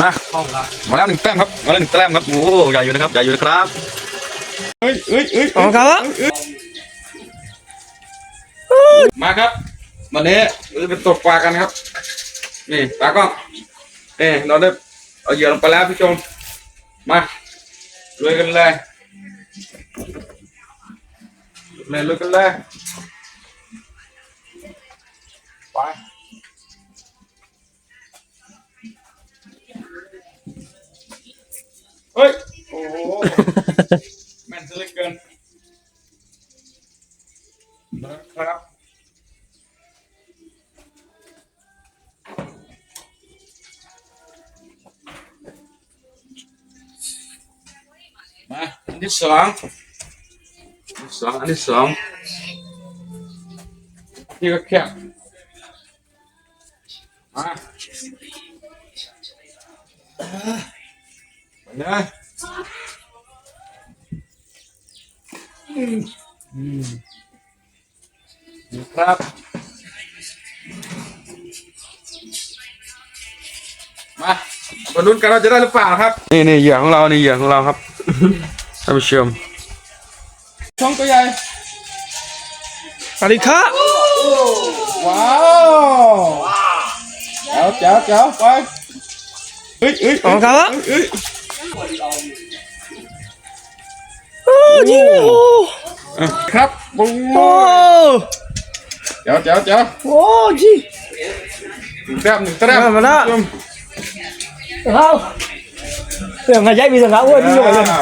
มามาแล้วหนึ่งแต้มครับมาแล้วหนึ่งแต้มครับโอ้ใหญ่อยู่นะครับใหญ่อยู่นะครับเฮ้ยเฮ้ยเฮ้ยของเขาอะมาครับวันนี้เราจะไปตกปลากันครับ นี่ปลากล้องนี่เราได้เอาเหยื่อลงไปแล้วพี่ชมมาลุยกันเลยเลยลุยกันเลยไป แม่นซะเหลือเกินนะครับมาอันที่สองอันที่สองอันที่สองนี่ก็แคบมาไปเลย อืมครับมามาลุ้นกันว่าจะได้หรือเปล่าครับ นี่นี่เหยื่อของเรานี่เหยื่อของเราครับท่านผู้ชมช่องตัวใหญ่สวัสดีครับว้าวแจ๋วแจ๋วแจ๋วไปเฮ้ยเฮ้ยของเขาเฮ้ย โอ้จริงโอ้เอ้ยครับบูโอ้แจ๋วแจ๋วแจ๋วโอ้จริงหนึ่งแต้มหนึ่งแต้มมาแล้วท่นผู้ชมเขาเรื่องอะไรมีสังกัดอ้วนนี่อยู่เลย อ่า